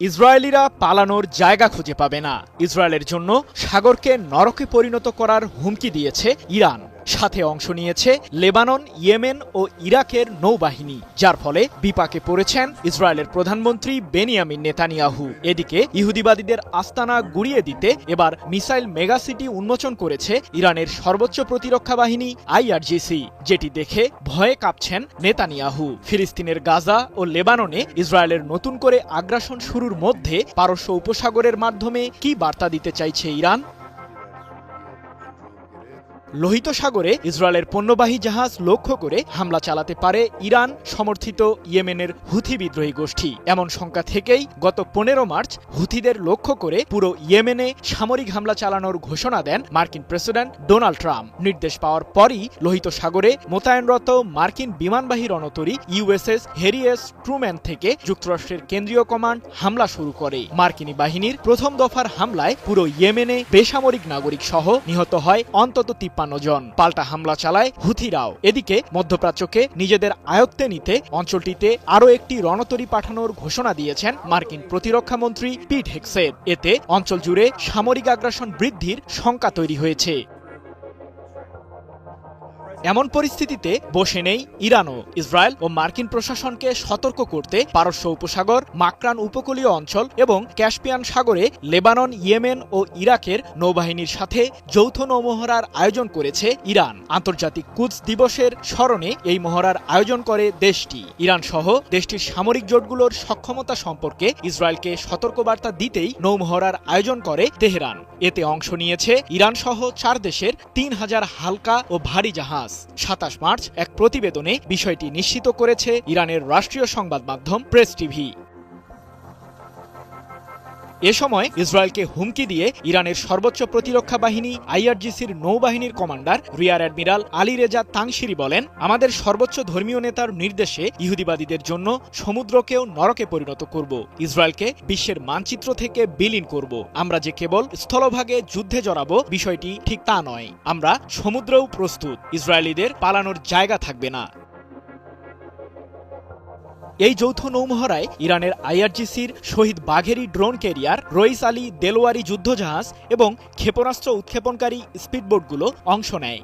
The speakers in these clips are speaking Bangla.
ইসরায়েলিরা পালানোর জায়গা খুঁজে পাবে না। ইসরায়েলের জন্য সাগরকে নরকে পরিণত করার হুমকি দিয়েছে ইরান। সাথে অংশ নিয়েছে লেবানন, ইয়েমেন ও ইরাকের নৌবাহিনী, যার ফলে বিপাকে পড়েছেন ইসরায়েলের প্রধানমন্ত্রী বেনিয়ামিন নেতানিয়াহু। এদিকে ইহুদিবাদীদের আস্তানা গুড়িয়ে দিতে এবার মিসাইল মেগাসিটি উন্মোচন করেছে ইরানের সর্বোচ্চ প্রতিরক্ষা বাহিনী আইআরজিসি, যেটি দেখে ভয়ে কাঁপছেন নেতানিয়াহু। ফিলিস্তিনের গাজা ও লেবাননে ইসরায়েলের নতুন করে আগ্রাসন শুরুর মধ্যে পারস্য উপসাগরের মাধ্যমে কি বার্তা দিতে চাইছে ইরান? লোহিত সাগরে ইসরায়েলের পণ্যবাহী জাহাজ লক্ষ্য করে হামলা চালাতে পারে ইরান, সমর্থিত ইয়েমেনের হুথি বিদ্রোহী গোষ্ঠী। এমন শঙ্কা থেকেই গত পনেরো মার্চ হুথিদের লক্ষ্য করে পুরো ইয়েমেনে সামরিক হামলা চালানোর ঘোষণা দেন মার্কিন প্রেসিডেন্ট ডোনাল্ড ট্রাম্প। নির্দেশ পাওয়ার পরই লোহিত সাগরে মোতায়েনরত মার্কিন বিমানবাহী রণতরী ইউএসএস হেরিয়েস ট্রুম্যান থেকে যুক্তরাষ্ট্রের কেন্দ্রীয় কমান্ড হামলা শুরু করে। মার্কিনী বাহিনীর প্রথম দফার হামলায় পুরো ইয়েমেনে বেসামরিক নাগরিক সহ নিহত হয় অন্তত তিপ্পান্ন জন। পাল্টা হামলা চালায় হুথিরাও। এদিকে মধ্যপ্রাচ্যকে নিজেদের আয়ত্তে নিতে অঞ্চলটিতে আরও একটি রণতরী পাঠানোর ঘোষণা দিয়েছেন মার্কিন প্রতিরক্ষামন্ত্রী পিট হেক্সের এতে অঞ্চল জুড়ে সামরিক আগ্রাসন বৃদ্ধির শঙ্কা তৈরি হয়েছে। এমন পরিস্থিতিতে বসে নেই ইরানও। ইসরায়েল ও মার্কিন প্রশাসনকে সতর্ক করতে পারস্য উপসাগর, মাকরান উপকূলীয় অঞ্চল এবং ক্যাসপিয়ান সাগরে লেবানন, ইয়েমেন ও ইরাকের নৌবাহিনীর সাথে যৌথ নৌমহড়ার আয়োজন করেছে ইরান। আন্তর্জাতিক কুদস দিবসের স্মরণে এই মহড়ার আয়োজন করে দেশটি। ইরান সহ দেশটির সামরিক জোটগুলোর সক্ষমতা সম্পর্কে ইসরায়েলকে সতর্কবার্তা দিতেই নৌমহড়ার আয়োজন করে তেহরান। এতে অংশ নিয়েছে ইরান সহ চার দেশের তিন হাজার হালকা ও ভারী জাহাজ। সাতাশ মার্চ এক প্রতিবেদনে বিষয়টি নিশ্চিত করেছে ইরানের রাষ্ট্রীয় সংবাদ মাধ্যম প্রেস টিভি। এ সময় ইসরায়েলকে হুমকি দিয়ে ইরানের সর্বোচ্চ প্রতিরক্ষা বাহিনী, আইআরজিসির নৌবাহিনীর commander, rear admiral Ali Reza Tangsiri বলেন, আমাদের সর্বোচ্চ ধর্মীয় নেতার নির্দেশে ইহুদিবাদীদের জন্য সমুদ্রকেও নরকে পরিণত করব। ইসরায়েলকে বিশ্বের মানচিত্র থেকে বিলীন করব। আমরা যে কেবল স্থলভাগে যুদ্ধে জড়াবো, বিষয়টি ঠিক তা নয়। আমরা সমুদ্রেও প্রস্তুত। ইসরায়েলিদের পালানোর জায়গা থাকবে না। এই যৌথ নৌমহড়ায় ইরানের আইআরজিসির Shahid Bagheri drone carrier, Rais Ali Delavari যুদ্ধজাহাজ এবং ক্ষেপণাস্ত্র উৎক্ষেপণকারী স্পিডবোটগুলো অংশ নেয়।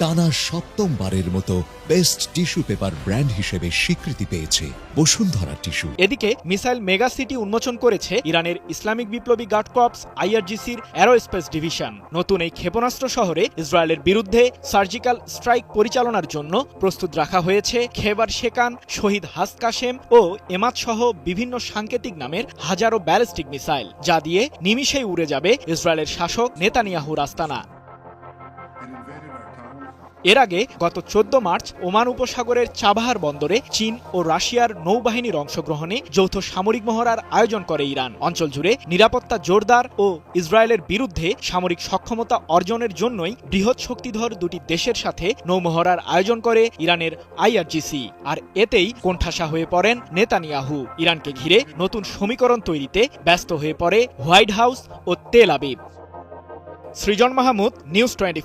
টানা সপ্তমবারের মতো বেস্ট টিস্যু পেপার ব্র্যান্ড হিসেবে স্বীকৃতি পেয়েছে বসুন্ধরা টিস্যু এদিকে মিসাইল মেগা সিটি উন্মোচন করেছে ইরানের ইসলামিক বিপ্লবী গার্ড কর্পস আইআরজিসির অ্যারোস্পেস ডিভিশন নতুন এই ক্ষেপণাস্ত্র শহরে ইসরায়েলের বিরুদ্ধে সার্জিক্যাল স্ট্রাইক পরিচালনার জন্য প্রস্তুত রাখা হয়েছে খেবার শেকান শহীদ হাস কাশেম ও এমাত সহ বিভিন্ন সাংকেতিক নামের হাজারো ব্যালিস্টিক মিসাইল যা দিয়ে নিমিষেই উড়ে যাবে ইসরায়েলের শাসক নেতানিয়াহুর আস্তানা। এর আগে গত চোদ্দ মার্চ ওমান উপসাগরের চাবাহার বন্দরে চীন ও রাশিয়ার নৌবাহিনীর অংশগ্রহণে যৌথ সামরিক মহড়ার আয়োজন করে ইরান। অঞ্চল জুড়ে নিরাপত্তা জোরদার ও ইসরায়েলের বিরুদ্ধে সামরিক সক্ষমতা অর্জনের জন্যই বৃহৎ শক্তিধর দুটি দেশের সাথে নৌমহড়ার আয়োজন করে ইরানের আইআরজিসি। আর এতেই কোণঠাসা হয়ে পড়েন নেতানিয়াহু। ইরানকে ঘিরে নতুন সমীকরণ তৈরিতে ব্যস্ত হয়ে পড়ে হোয়াইট হাউস ও Tel Aviv. Srijan Mahmud, news twenty